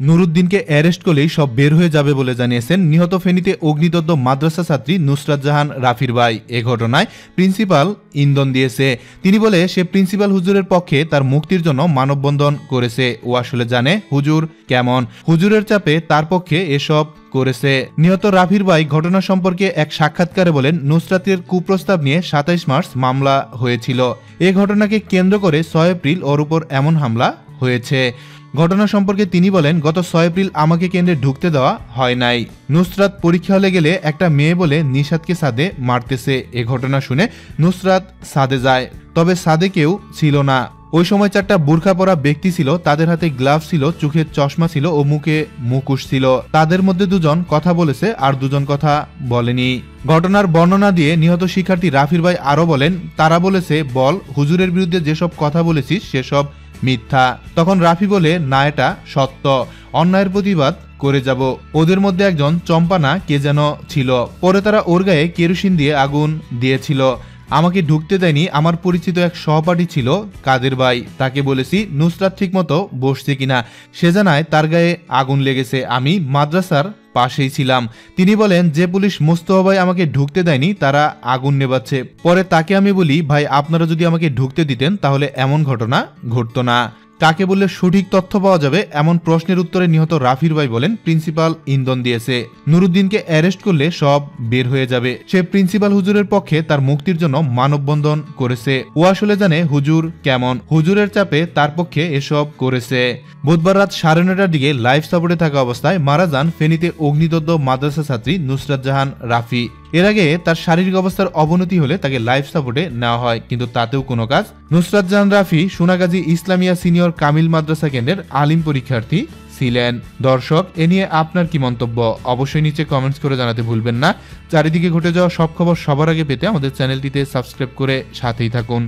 নুরুদ্দিনকে arrest করলেই সব বের হয়ে যাবে বলে জানিয়েছেন নিহত ফেনীতে অগ্নিদত্ত মাদ্রাসা ছাত্রী নুসরাত জাহান রাফির ভাই। এ ঘটনায় প্রিন্সিপাল ইন্ধন দিয়েছে। তিনি বলে, সে প্রিন্সিপাল হুজুরের পক্ষে তার মুক্তির জন্য মানববন্ধন করেছে। ও আসলে জানে, হুজুর কেমন। হুজুরের চাপে তার পক্ষে এসব করেছে। নিহত রাফির ভাই ঘটনা সম্পর্কে এক সাক্ষাৎকারে বলেন, নুসরাতের কুপ্রস্তাব নিয়ে সাতাইশ মার্চ মামলা হয়েছিল। এ ঘটনাকে কেন্দ্র করে ছয় এপ্রিল ওর উপর এমন হামলা হয়েছে। ঘটনা সম্পর্কে তিনি বলেন, গত ছয় এপ্রিল আমাকে কেন্দ্রে ঢুকতে দেওয়া হয় নাই। নুসরাত পরীক্ষা হলে গেলে একটা মেয়ে বলে নিশাদকে সাদে মারতেছে। এ ঘটনা শুনে নুসরাত সাদে যায়। তবে সাদে কেউ ছিল না। ওই সময় চারটা বোরখা পরা ব্যক্তি ছিল, তাদের হাতে গ্লাভ ছিল চোখের চশমা ছিল ও মুখে মুখোশ ছিল। তাদের মধ্যে দুজন কথা বলেছে, আর দুজন কথা বলেনি। ঘটনার বর্ণনা দিয়ে নিহত শিক্ষার্থী রাফির ভাই আরও বলেন, তারা বলেছে, বল, হুজুরের বিরুদ্ধে যেসব কথা বলেছিস, সেসব মিথ্যা। তখন রাফি বলে, না, এটা সত্য। অন্যায়ের প্রতিবাদ করে যাব। ওদের মধ্যে একজন চম্পানা কে যেন ছিল। পরে তারা ওর গায়ে কেরোসিন দিয়ে আগুন দিয়েছিল। আমাকে ঢুকতে দেয়নি, আমার পরিচিত এক সহপাঠী ছিল, কাদের ভাই, তাকে বলেছি, নুসরাত ঠিকমতো বসছে কিনা? সে জানায়, তার গায়ে আগুন লেগেছে, আমি মাদ্রাসার পাশেই ছিলাম। তিনি বলেন, যে পুলিশ মোস্তফা ভাই আমাকে ঢুকতে দেয়নি, তারা আগুন নেবাচ্ছে পরে তাকে আমি বলি, ভাই, আপনারা যদি আমাকে ঢুকতে দিতেন, তাহলে এমন ঘটনা ঘটতো না। কাকে বললে সঠিক তথ্য পাওয়া যাবে এমন প্রশ্নের উত্তরে নিহত রাফির ভাই বলেন, প্রিন্সিপাল ইন্ধন দিয়েছে। নুরুদ্দিনকে অ্যারেস্ট করলে সব বের হয়ে যাবে। সে প্রিন্সিপাল হুজুরের পক্ষে তার মুক্তির জন্য মানববন্ধন করেছে। ও আসলে জানে হুজুর কেমন। হুজুরের চাপে তার পক্ষে এসব করেছে। বুধবার রাত সাড়ে নটার দিকে লাইফ সাপোর্টে থাকা অবস্থায় মারা যান ফেনীতে অগ্নিদগ্ধ মাদ্রাসা ছাত্রী নুসরাত জাহান রাফি। এর আগে তার শারীরিক অবস্থার অবনতি হলে তাকে লাইফ সাপোর্টে নেওয়া হয়, কিন্তু তাতেও কোনো কাজ। নুসরাত জান রাফি, সোনাগাজী ইসলামিয়া সিনিয়র কামিল মাদ্রাসা কেন্দ্রের আলিম পরীক্ষার্থী ছিলেন। দর্শক, এ নিয়ে আপনার কি মন্তব্য? অবশ্যই নিচে কমেন্টস করে জানাতে ভুলবেন না। চারিদিকে ঘটে যাওয়া সব খবর সবার আগে পেতে আমাদের চ্যানেলটিতে সাবস্ক্রাইব করে সাথেই থাকুন।